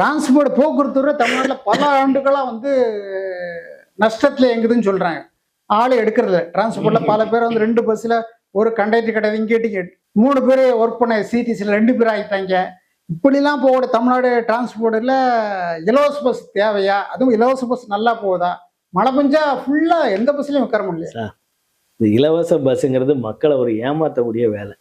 Transport போக்குவரத்து தமிழ்நாட்டில் பல ஆண்டுகளாக வந்து நஷ்டத்தில் எங்குதுன்னு சொல்கிறாங்க ஆள் எடுக்கிறது டிரான்ஸ்போர்ட்டில் பல பேர் வந்து ரெண்டு பஸ்ஸில் ஒரு கண்டக்டர் கிடையாது இங்கே டிக்கெட் மூணு பேர் ஒர்க் பண்ண சிடிசியில் ரெண்டு பேர் ஆகிட்டாங்க இப்படிலாம் போகிற தமிழ்நாடு டிரான்ஸ்போர்ட்டில் இலவச பஸ் தேவையா? அதுவும் இலவச பஸ் நல்லா போகுதா? மழை பெஞ்சா ஃபுல்லாக எந்த பஸ்லையும் உட்கார முடியல. இந்த இலவச பஸ்ஸுங்கிறது மக்களை ஒரு ஏமாற்றக்கூடிய வேலை.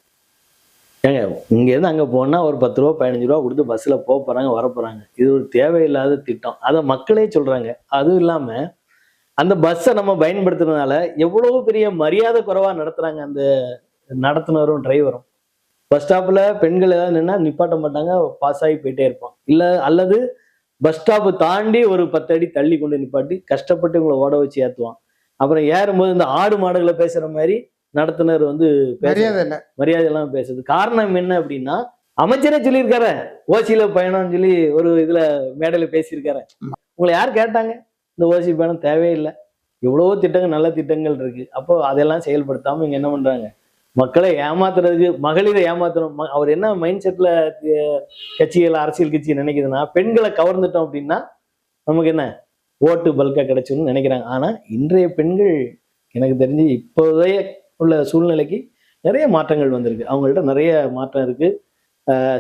ஏங்க இங்கேருந்து அங்கே போனால் ஒரு பத்து ரூபா பதினஞ்சு ரூபா கொடுத்து பஸ்ஸில் போக போகிறாங்க வர போகிறாங்க இது ஒரு தேவையில்லாத திட்டம். அதை மக்களே சொல்கிறாங்க அதுவும் இல்லாமல் அந்த பஸ்ஸை நம்ம பயன்படுத்துறதுனால எவ்வளோ பெரிய மரியாதை குறைவாக நடத்துகிறாங்க அந்த நடத்துனரும் டிரைவரும் பஸ் ஸ்டாப்பில் பெண்கள் ஏதாவது நின்னா நிப்பாட்ட மாட்டாங்க பாஸ் ஆகி போயிட்டே இருப்பான் இல்லை அல்லது பஸ் ஸ்டாப்பு தாண்டி ஒரு பத்து அடி தள்ளி கொண்டு நிப்பாட்டி கஷ்டப்பட்டு இவங்களை ஓட வச்சு ஏற்றுவான் அப்புறம் ஏறும்போது இந்த ஆடு மாடுகளை பேசுகிற மாதிரி நடத்துனர் வந்து மரியாதை இல்லை. மரியாதை எல்லாம் பேசுது. காரணம் என்ன அப்படின்னா அமைச்சரே சொல்லியிருக்காரு. ஓசியில பயணம்னு சொல்லி ஒரு இதுல மேடையில பேசியிருக்காரு. உங்களை யார் கேட்டாங்க? இந்த ஓசி பயணம் தேவையில்லை. எவ்வளவோ திட்டங்கள் நல்ல திட்டங்கள் இருக்கு. அப்போ அதெல்லாம் செயல்படுத்தாம இங்க என்ன பண்றாங்க? மக்களை ஏமாத்துறதுக்கு மகளிரை ஏமாத்தணும். அவர் என்ன மைண்ட் செட்ல கட்சிகள் அரசியல் கட்சி நினைக்குதுன்னா பெண்களை கவர்ந்துட்டோம் அப்படின்னா நமக்கு என்ன? ஓட்டு பல்கா கிடைச்சுன்னு நினைக்கிறாங்க. ஆனா இன்றைய பெண்கள் எனக்கு தெரிஞ்சு இப்போதைய உள்ள சூழ்நிலைக்கு நிறைய மாற்றங்கள் வந்திருக்கு. அவங்கள்ட்ட நிறைய மாற்றம் இருக்கு.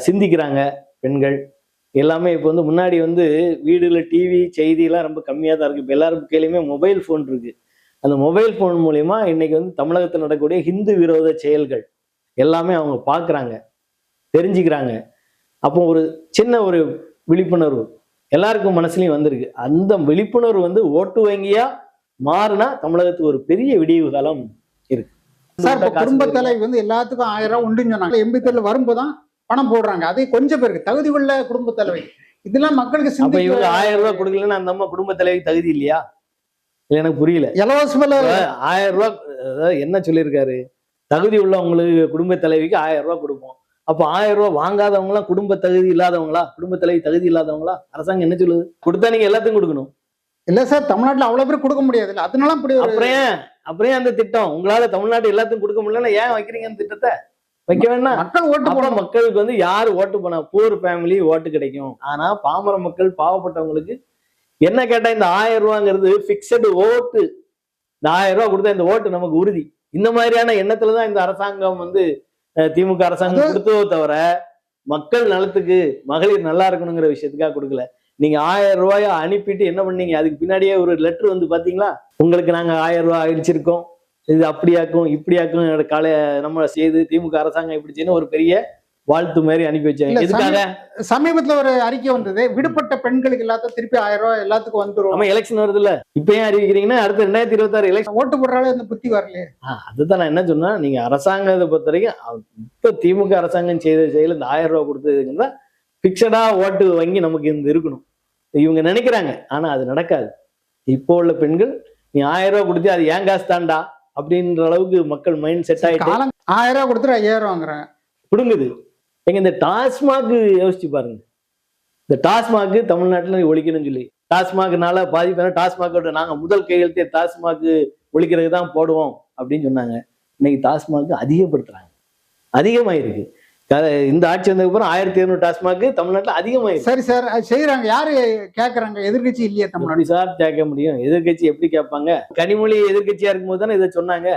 சிந்திக்கிறாங்க பெண்கள். எல்லாமே இப்போ வந்து முன்னாடி வந்து வீடுல டிவி செய்தியெல்லாம் ரொம்ப கம்மியாக தான் இருக்கு. இப்போ எல்லாரும் கையிலையுமே மொபைல் ஃபோன் இருக்கு. அந்த மொபைல் ஃபோன் மூலிமா இன்னைக்கு வந்து தமிழகத்தில் நடக்கக்கூடிய ஹிந்து விரோத செயல்கள் எல்லாமே அவங்க பார்க்குறாங்க தெரிஞ்சுக்கிறாங்க. அப்போ ஒரு சின்ன ஒரு விழிப்புணர்வு எல்லாருக்கும் மனசுலையும் வந்திருக்கு. அந்த விழிப்புணர்வு வந்து ஓட்டு வங்கியாக மாறுனா தமிழகத்துக்கு ஒரு பெரிய விடிவு காலம். சார் குடும்ப. தலைவி வந்து எல்லாத்துக்கும் ஆயிரம் ரூபாய் உண்டுன்னு சொன்னாங்க. எண்பத்தி ஏழுல வரும்போது தான் பணம் போடுறாங்க. அது கொஞ்சம் பேருக்கு தகுதி உள்ள குடும்ப தலைவி. இதெல்லாம் மக்களுக்கு இவங்க சிந்திக்க ஆயிரம் ரூபாய் கொடுக்கலன்னா அந்த அம்மா குடும்ப தலைவி தகுதி இல்லையா? இல்ல எனக்கு புரியல. இலவச மேல ஆயிரம் ரூபாய் என்ன சொல்லியிருக்காரு? தகுதி உள்ளவங்களுக்கு குடும்ப தலைவிக்கு ஆயிரம் ரூபாய் கொடுப்போம். அப்போ ஆயிரம் ரூபாய் வாங்காதவங்க எல்லாம் குடும்ப தகுதி இல்லாதவங்களா? குடும்ப தலைவி தகுதி இல்லாதவங்களா? அரசாங்கம் என்ன சொல்லுது? கொடுத்தா நீங்க எல்லாத்தையும் கொடுக்கணும். இல்ல சார் தமிழ்நாட்டுல அவ்வளவு பேர் கொடுக்க முடியாது அதனால இப்படி அப்புறம் அந்த திட்டம்? உங்களால தமிழ்நாட்டு எல்லாத்தையும் கொடுக்க முடியலன்னா ஏன் வைக்கிறீங்க அந்த திட்டத்தை? வைக்க வேண்டாம். மக்கள் ஓட்டு போடணும். மக்களுக்கு வந்து யாரு ஓட்டு பண்ண பூர் ஃபேமிலி ஓட்டு கிடைக்கும். ஆனா பாமர மக்கள் பாவப்பட்டவங்களுக்கு என்ன கேட்டா இந்த ஆயிரம் ரூபாங்கிறது பிக்சடு ஓட்டு. இந்த ஆயிரம் ரூபாய் கொடுத்தா இந்த ஓட்டு நமக்கு உறுதி. இந்த மாதிரியான எண்ணத்துல தான் இந்த அரசாங்கம் வந்து திமுக அரசாங்கம் கொடுத்ததோ தவிர மக்கள் நலத்துக்கு மகளிர் நல்லா இருக்கணுங்கிற விஷயத்துக்காக கொடுக்கல. நீங்க ஆயிரம் ரூபாய அனுப்பிட்டு என்ன பண்ணீங்க? அதுக்கு பின்னாடியே ஒரு லெட்டர் வந்து பாத்தீங்களா? உங்களுக்கு நாங்க ஆயிரம் ரூபாய் அழிச்சிருக்கோம் இது அப்படியாக்கும் இப்படியாக்கும் என்னோட காலை நம்ம செய்து திமுக அரசாங்கம் இப்படி செய்யணும் ஒரு பெரிய வாழ்த்து மாதிரி அனுப்பி வச்சாங்க. இல்ல, எதுக்காக? சமீபத்துல ஒரு அறிக்கை வந்தது. விடுபட்ட பெண்களுக்கு எல்லாத்தையும் திருப்பி ஆயிரம் ரூபாய் எல்லாத்துக்கும் வந்துரும். நம்ம எலெக்ஷன் வருதுல்ல. இப்ப ஏன் அறிவிக்கிறீங்கன்னா அடுத்த ரெண்டாயிரத்தி இருபத்தாறு எலெக்ஷன் ஓட்டு போடுறாலே இந்த புத்தி வரலையே. அதுதான் நான் என்ன சொன்னா நீங்க அரசாங்கத்தை பொறுத்த வரைக்கும் இப்ப திமுக அரசாங்கம் செய்த செயல் இந்த ஆயிரம் ரூபாய் கொடுத்ததுங்கன்னா பிக்சடா ஓட்டு வங்கி நமக்கு இந்த இருக்கணும். இவங்க நினைக்கிறாங்க. ஆனா அது நடக்காது. இப்போ உள்ள பெண்கள் நீ ஆயிரம் ரூபாய் கொடுத்து அது ஏன் காசு தாண்டா அப்படின்ற அளவுக்கு மக்கள் மைண்ட் செட் காலம் ஆயிரம் ரூபாய் கொடுத்துட்டு ஐயாயிரம் வாங்குறாங்க. பிடுங்குது. எங்க இந்த டாஸ்மாக் யோசிச்சு பாருங்க. இந்த டாஸ்மாக் தமிழ்நாட்டுல ஒழிக்கணும்னு சொல்லி. டாஸ்மாக்னால பாதிப்பான டாஸ்மாக் நாங்க முதல் கையெழுத்தே டாஸ்மாக் ஒழிக்கிறதுக்கு தான் போடுவோம் அப்படின்னு சொன்னாங்க. இன்னைக்கு டாஸ்மாக் அதிகப்படுத்துறாங்க. அதிகமாயிருக்கு. இந்த ஆட்சி வந்ததுக்கு அப்புறம் ஆயிரத்தி இருநூறு டாஸ்மாக் தமிழ்நாட்டுல அதிகமாயிருக்கு. சரி சார் செய்யறாங்க யாரு கேக்குறாங்க? எதிர்க்கட்சி இல்லையே தமிழ்நாடு? சார் கேட்க முடியும்? எதிர்க்கட்சி எப்படி கேட்பாங்க? கனிமொழி எதிர்க்கட்சியா இருக்கும்போது தானே இதை சொன்னாங்க.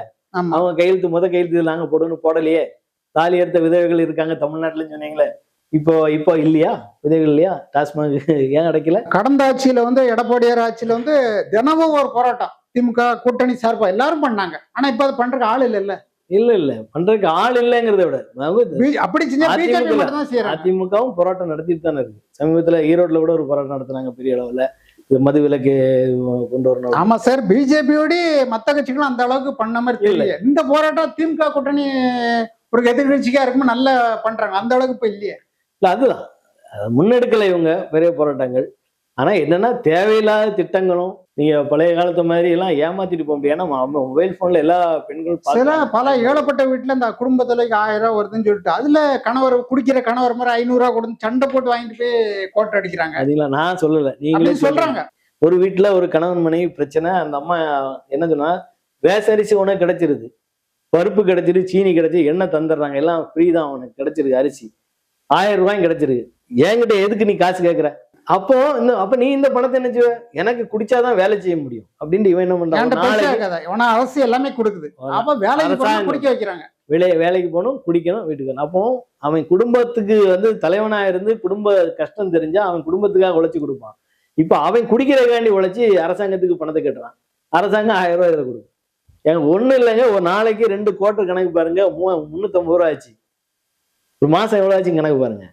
அவங்க கையெழுத்து முத கையெழுத்து நாங்க போடணும் போடலையே. தாலி எடுத்த விதவைகள் இருக்காங்க தமிழ்நாட்டுல சொன்னீங்களே. இப்போ இப்போ இல்லையா? விதவைகள் இல்லையா? டாஸ்மாக் ஏன் கிடைக்கல கடந்த ஆட்சியில வந்து எடப்பாடியார் ஆட்சியில வந்து தினமும் ஒரு போராட்டம். திமுக கூட்டணி சார்பா எல்லாரும் பண்ணாங்க. ஆனா இப்ப அது பண்றதுக்கு ஆள் இல்ல இல்ல இல்ல. பண்றதுக்கு ஆள் இல்லைங்கிறத விட அப்படி அதிமுகவும் போராட்டம் நடத்திட்டு தானே இருக்கு. சமீபத்துல ஈரோட்ல கூட ஒரு போராட்டம் நடத்துனாங்க பெரிய அளவுல. இது மது விலக்கு கொண்டு வரணும். ஆமா சார். பிஜேபியோட மத்த கட்சிகளும் அந்த அளவுக்கு பண்ண மாதிரி தெரியல. இந்த போராட்டம் திமுக கூட்டணி ஒரு எதிர்கட்சிக்கா இருக்கும்போது நல்லா பண்றாங்க. அந்த அளவுக்கு இப்ப இல்லையே. இல்ல அதுதான். அதை முன்னெடுக்கல இவங்க பெரிய போராட்டங்கள். ஆனா என்னன்னா தேவையில்லாத திட்டங்களும் நீங்க பழைய காலத்து மாதிரி எல்லாம் ஏமாத்திட்டு போக முடியாது. ஏன்னா மொபைல் போன்ல எல்லா பெண்களும் சில. பல ஏழப்பட்ட வீட்டுல இந்த குடும்பத்துலக்கு ஆயிரம் ரூபாய் வருதுன்னு சொல்லிட்டு அதுல கணவர் குடிக்கிற கணவர் மாதிரி ஐநூறு ரூபாய் கொடுத்து சண்டை போட்டு வாங்கிட்டு போய் கோட்டை அடிக்கிறாங்க. அதுங்களா நான் சொல்லல. நீங்களே சொல்றாங்க. ஒரு வீட்டுல ஒரு கணவன் மனைவி பிரச்சனை அந்த அம்மா என்ன சொன்னா வேசரிசி உனக்கு கிடைச்சிருது. பருப்பு கிடைச்சிரு சீனி கிடைச்சி எண்ணெய் தந்துடுறாங்க. எல்லாம் ஃப்ரீ தான் உனக்கு கிடைச்சிருக்கு அரிசி. ஆயிரம் ரூபாயும் கிடைச்சிருக்கு. என்கிட்ட எதுக்கு நீ காசு கேட்குற அப்போ இந்த அப்ப நீ இந்த பணத்தை என்ன செய்வ? எனக்கு குடிச்சாதான் வேலை செய்ய முடியும். அப்படின்ட்டு இவன் என்ன பண்றான்? அரசு எல்லாமே கொடுக்குது. அப்ப வேலைக்கு. குடிக்க வைக்கிறாங்க. வெளியே வேலைக்கு போகணும் குடிக்கணும் வீட்டுக்கு. அப்போ அவன் குடும்பத்துக்கு வந்து தலைவனா இருந்து குடும்ப கஷ்டம் தெரிஞ்சா அவன் குடும்பத்துக்காக உழைச்சி கொடுப்பான். இப்போ அவன் குடிக்கிறதுக்காண்டி உழைச்சி அரசாங்கத்துக்கு பணத்தை கட்டுறான். அரசாங்கம் ஆயிரம் ரூபாய் இதில் கொடுக்கும். எனக்கு ஒண்ணும் இல்லைங்க. ஒரு நாளைக்கு ரெண்டு கோட்டர் கணக்கு பாருங்க. மூ முந்நூற்றம்பது ரூபா ஆச்சு. ஒரு மாசம் எவ்வளோ ஆச்சு கணக்கு பாருங்க.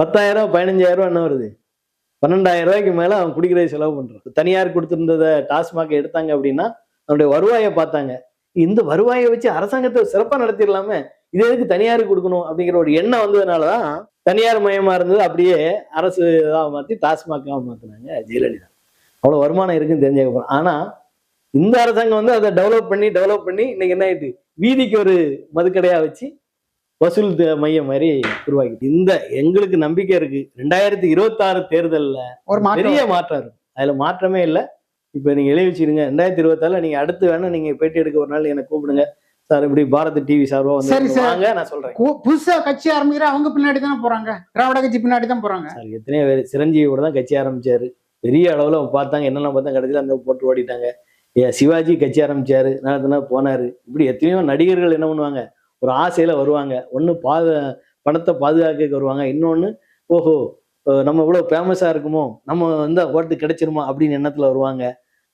பத்தாயிரம் ரூபா பதினஞ்சாயிரம் ரூபா என்ன வருது? பன்னெண்டாயிரம் ரூபாய்க்கு மேலே அவன் குடிக்கிறதை செலவு பண்ணுறான் தனியார் கொடுத்துருந்ததை டாஸ்மாக் எடுத்தாங்க அப்படின்னா அவனுடைய வருவாயை பார்த்தாங்க. இந்த வருவாயை வச்சு அரசாங்கத்தை சிறப்பாக நடத்திடலாமே. இது எதுக்கு தனியாருக்கு கொடுக்கணும் அப்படிங்கிற ஒரு எண்ணம் வந்ததுனாலதான் தனியார் மயமாக இருந்தது. அப்படியே அரசு இதாக மாற்றி டாஸ்மாக்காக மாற்றினாங்க ஜெயலலிதா. அவ்வளோ வருமானம் இருக்குன்னு தெரிஞ்சதுக்கப்புறம் ஆனால் இந்த அரசாங்கம் வந்து அதை டெவலப் பண்ணி டெவலப் பண்ணி இன்னைக்கு என்ன ஆயிட்டு? வீதிக்கு ஒரு மதுக்கடையாக வச்சு வசூல் மையம் மாதிரி உருவாக்கி இந்த எங்களுக்கு நம்பிக்கை இருக்கு. ரெண்டாயிரத்தி இருபத்தாறு தேர்தல்ல ஒரு பெரிய மாற்றம் இருக்கும் அதுல மாற்றமே இல்லை. இப்போ நீங்க எழுதி வச்சிருங்க. ரெண்டாயிரத்தி இருபத்தாறுல நீங்க அடுத்து வேணா நீங்க பேட்டி எடுக்க ஒரு நாள் எனக்கு கூப்பிடுங்க. சார் இப்படி பாரத் டிவி சார்பா சரி, வந்து சார். வாங்க நான் சொல்றேன். புதுசா கட்சி ஆரம்பிக்கிற அவங்க பின்னாடி தானே போறாங்க. திராவிட கட்சி பின்னாடி தான் போறாங்க. சார் எத்தனையோ பேர் சிரஞ்சீவியோட தான் கட்சி ஆரம்பிச்சாரு. பெரிய அளவுல அவங்க பார்த்தாங்க. என்னென்ன பார்த்தா கடைசியில் அந்த போட்டு ஓடிட்டாங்க. ஏ சிவாஜி கட்சி ஆரம்பிச்சாரு. நடத்தினா போனாரு. இப்படி எத்தனையோ நடிகர்கள் என்ன பண்ணுவாங்க? ஒரு ஆசையில வருவாங்க. ஒண்ணு பாத பணத்தை பாதுகாக்க வருவாங்க. இன்னொன்னு ஓஹோ நம்ம இவ்வளவு ஃபேமஸா இருக்குமோ நம்ம வந்து ஓட்டு கிடைச்சிருமா அப்படின்னு எண்ணத்துல வருவாங்க.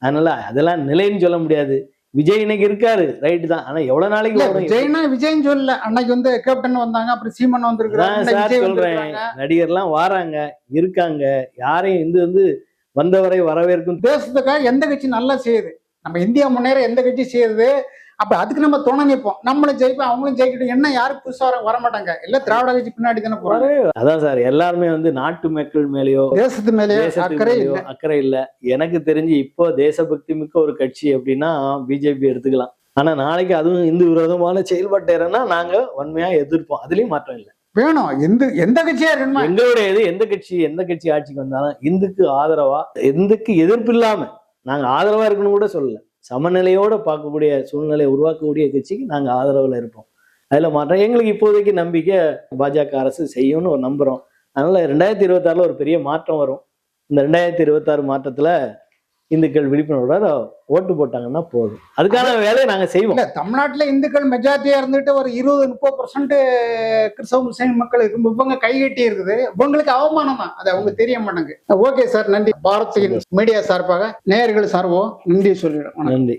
அதனால அதெல்லாம் நிலைன்னு சொல்ல முடியாது. விஜய் இன்னைக்கு இருக்காரு ரைட்டு தான். ஆனா எவ்வளவு நாளைக்கு விஜய்னா விஜய்னு சொல்லல. அன்னைக்கு வந்து கேப்டன் வந்தாங்க அப்புறம் சீமன் வந்திருக்கிறாங்க சொல்றேன். நடிகர்லாம் வாராங்க இருக்காங்க. யாரையும் இது வந்து வந்தவரை வரவேற்கும். தேசத்துக்காக எந்த கட்சி நல்லா செய்யுது? நம்ம இந்தியா முன்னேற எந்த கட்சி செய்யுது அப்ப அதுக்கு நம்ம துணை நிற்போம் நம்மளும் ஜெயிப்போம் அவங்களும் ஜெயிக்கட்டும். என்ன யாரும் புதுசா வர வர மாட்டாங்க. இல்ல திராவிட கட்சி பின்னாடி தானே போறாங்க. அதான் சார் எல்லாருமே வந்து நாட்டு மக்கள் மேலேயோ தேசத்து மேலேயே அக்கறை அக்கறை இல்ல. எனக்கு தெரிஞ்சு இப்போ தேசபக்தி மிக்க ஒரு கட்சி அப்படின்னா பிஜேபி எடுத்துக்கலாம். ஆனா நாளைக்கு அதுவும் இந்து விரோதமான செயல்பாட்டேறனா நாங்க வன்மையா எதிர்ப்போம். அதுலயும் மாற்றம் இல்லை. வேணும். எந்த எந்த கட்சியா இருக்கணுமா? எங்களுடைய எந்த கட்சி எந்த கட்சி ஆட்சிக்கு வந்தாலும் இந்துக்கு ஆதரவா இந்துக்கு எதிர்ப்பு இல்லாம நாங்கள் ஆதரவாக இருக்கணும் கூட சொல்லலை. சமநிலையோட பார்க்கக்கூடிய சூழ்நிலையை உருவாக்கக்கூடிய கட்சிக்கு நாங்கள் ஆதரவில் இருப்போம். அதில் மாற்றம் எங்களுக்கு இப்போதைக்கு நம்பிக்கை பாஜக அரசு செய்யும்னு ஒரு நம்புகிறோம் அதனால் ரெண்டாயிரத்தி இருபத்தாறுல ஒரு பெரிய மாற்றம் வரும். இந்த ரெண்டாயிரத்தி இருபத்தாறு மாற்றத்தில் இந்துக்கள் விழிப்புணர்வோட ஓட்டு போட்டாங்கன்னா போதும். அதுக்கான வேலையை நாங்க செய்வோம். இல்ல தமிழ்நாட்டுல இந்துக்கள் மெஜாரிட்டியா இருந்துட்டு ஒரு இருபது முப்பது பர்சன்ட் கிறிஸ்தவ முஸ்லீம் மக்கள் இருக்கும் இவங்க கைகட்டி இருக்குது. இவங்களுக்கு அவமானம் தான். அது அவங்க தெரிய மாட்டாங்க ஓகே சார் நன்றி. பாரதியின் மீடியா சார்பாக நேயர்கள் சார்போ நன்றி வணக்கம். நன்றி.